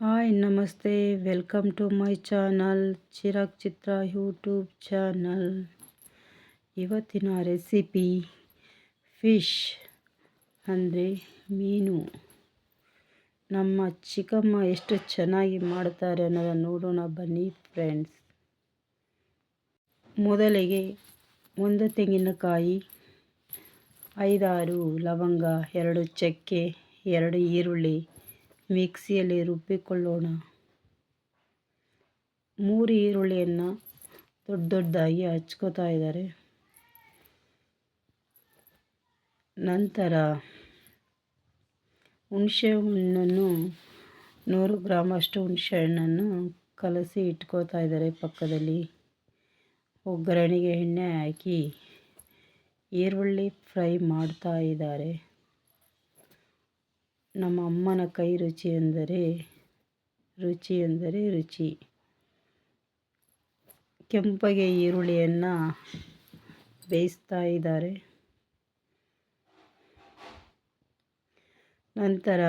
Hi, namaste. Welcome to my channel, Chirag Chitra YouTube channel. ಇವತ್ತಿನ recipe fish ಅಂದರೆ ಮೀನು. ನಮ್ಮ ಚಿಕ್ಕಮ್ಮ ಎಷ್ಟು ಚೆನ್ನಾಗಿ ಮಾಡ್ತಾರೆ ಅನ್ನೋದನ್ನು ನೋಡೋಣ. ಬನ್ನಿ ಫ್ರೆಂಡ್ಸ್. ಮೊದಲಿಗೆ ಒಂದು ತೆಂಗಿನಕಾಯಿ, ಐದಾರು ಲವಂಗ, ಎರಡು ಚಕ್ಕೆ, ಎರಡು ಈರುಳ್ಳಿ ಮಿಕ್ಸಿಯಲ್ಲಿ ರುಬ್ಬಿಕೊಳ್ಳೋಣ. ಮೂರು ಈರುಳ್ಳಿಯನ್ನು ದೊಡ್ಡ ದೊಡ್ಡದಾಗಿ ಹಚ್ಕೋತಾ ಇದ್ದಾರೆ. ನಂತರ ಹುಣಸೆ ಹಣ್ಣನ್ನು ನೂರು ಗ್ರಾಮಷ್ಟು ಹುಣಸೆ ಹಣ್ಣನ್ನು ಕಲಸಿ ಇಟ್ಕೋತಾ ಇದ್ದಾರೆ ಪಕ್ಕದಲ್ಲಿ. ಒಗ್ಗರಣೆಗೆ ಎಣ್ಣೆ ಹಾಕಿ ಈರುಳ್ಳಿ ಫ್ರೈ ಮಾಡ್ತಾ ಇದ್ದಾರೆ. ನಮ್ಮ ಅಮ್ಮನ ಕೈ ರುಚಿ ಎಂದರೆ ರುಚಿ ಎಂದರೆ ರುಚಿ. ಕೆಂಪಗೆ ಈರುಳ್ಳಿಯನ್ನು ಬೇಯಿಸ್ತಾ ಇದ್ದಾರೆ. ನಂತರ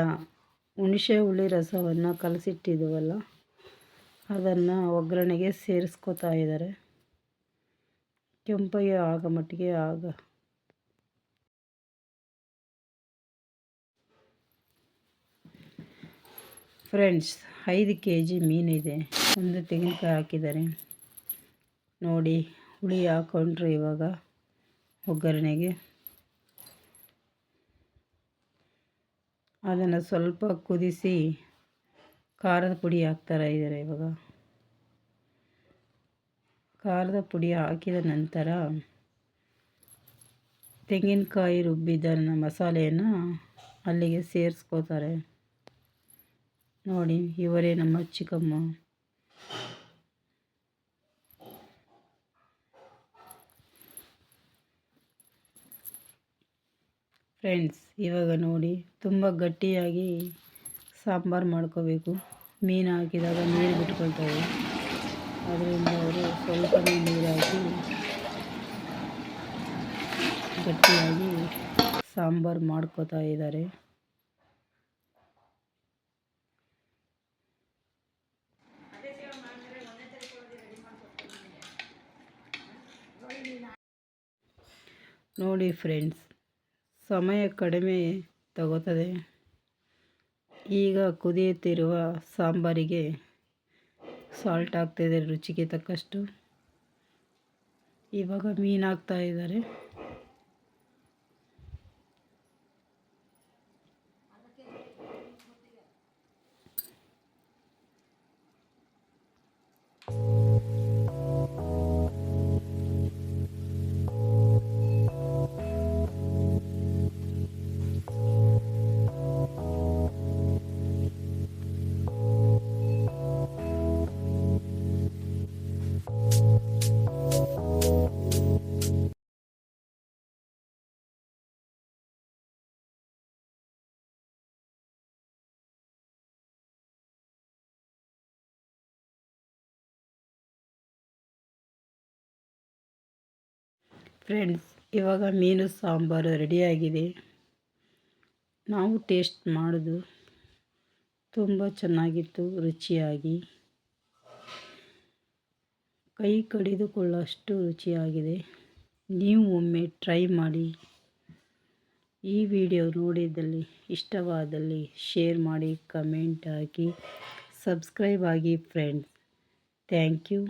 ಹುಣಸೆ ಹುಳಿ ರಸವನ್ನು ಕಲಸಿಟ್ಟಿದ್ದೀವಲ್ಲ ಅದನ್ನು ಒಗ್ಗರಣೆಗೆ ಸೇರಿಸ್ಕೋತಾ ಇದ್ದಾರೆ. ಕೆಂಪಗೆ ಆಗ ಮಟ್ಟಿಗೆ ಆಗ ಫ್ರೆಂಡ್ಸ್, ಐದು ಕೆ ಜಿ ಮೀನಿದೆ. ಒಂದು ತೆಂಗಿನಕಾಯಿ ಹಾಕಿದ್ದಾರೆ. ನೋಡಿ, ಹುಳಿ ಹಾಕೊಂಡ್ರೆ ಇವಾಗ ಒಗ್ಗರಣೆಗೆ. ಅದನ್ನು ಸ್ವಲ್ಪ ಕುದಿಸಿ ಖಾರದ ಪುಡಿ ಹಾಕ್ತಾರೆ ಇದ್ದಾರೆ ಇವಾಗ. ಖಾರದ ಪುಡಿ ಹಾಕಿದ ನಂತರ ತೆಂಗಿನಕಾಯಿ ರುಬ್ಬಿದ ಮಸಾಲೆಯನ್ನು ಅಲ್ಲಿಗೆ ಸೇರಿಸ್ಕೋತಾರೆ. ನೋಡಿ, ಇವರೇ ನಮ್ಮ ಚಿಕ್ಕಮ್ಮ. ಫ್ರೆಂಡ್ಸ್, ಇವಾಗ ನೋಡಿ, ತುಂಬ ಗಟ್ಟಿಯಾಗಿ ಸಾಂಬಾರು ಮಾಡ್ಕೋಬೇಕು. ಮೀನು ಹಾಕಿದಾಗ ನೀರು ಬಿಟ್ಕೊಳ್ತಾರೆ ಅದರಿಂದ ಅವರು ಸ್ವಲ್ಪ ನೀರು ಹಾಕಿ ಗಟ್ಟಿಯಾಗಿ ಸಾಂಬಾರು ಮಾಡ್ಕೋತಾ ಇದ್ದಾರೆ. ನೋಡಿ ಫ್ರೆಂಡ್ಸ್, ಸಮಯ ಕಡಿಮೆ ತಗೋತದೆ. ಈಗ ಕುದಿಯುತ್ತಿರುವ ಸಾಂಬಾರಿಗೆ ಸಾಲ್ಟ್ ಹಾಕ್ತಾಯಿದ್ದಾರೆ ರುಚಿಗೆ ತಕ್ಕಷ್ಟು. ಇವಾಗ ಮೀನು ಹಾಕ್ತಾ ಫ್ರೆಂಡ್ಸ್ ಇವಾಗ ಮೀನು ಸಾಂಬಾರು ರೆಡಿಯಾಗಿದೆ ನಾವು ಟೇಸ್ಟ್ ಮಾಡೋದು ತುಂಬ ಚೆನ್ನಾಗಿತ್ತು, ರುಚಿಯಾಗಿ. ಕೈ ಕಡಿದುಕೊಳ್ಳೋಷ್ಟು ರುಚಿಯಾಗಿದೆ. ನೀವು ಒಮ್ಮೆ ಟ್ರೈ ಮಾಡಿ. ಈ ವಿಡಿಯೋ ನೋಡಿದಲ್ಲಿ ಇಷ್ಟವಾದಲ್ಲಿ ಶೇರ್ ಮಾಡಿ ಕಮೆಂಟ್ ಹಾಕಿ. ಸಬ್ಸ್ಕ್ರೈಬ್ ಆಗಿ ಫ್ರೆಂಡ್ಸ್ ಥ್ಯಾಂಕ್ ಯು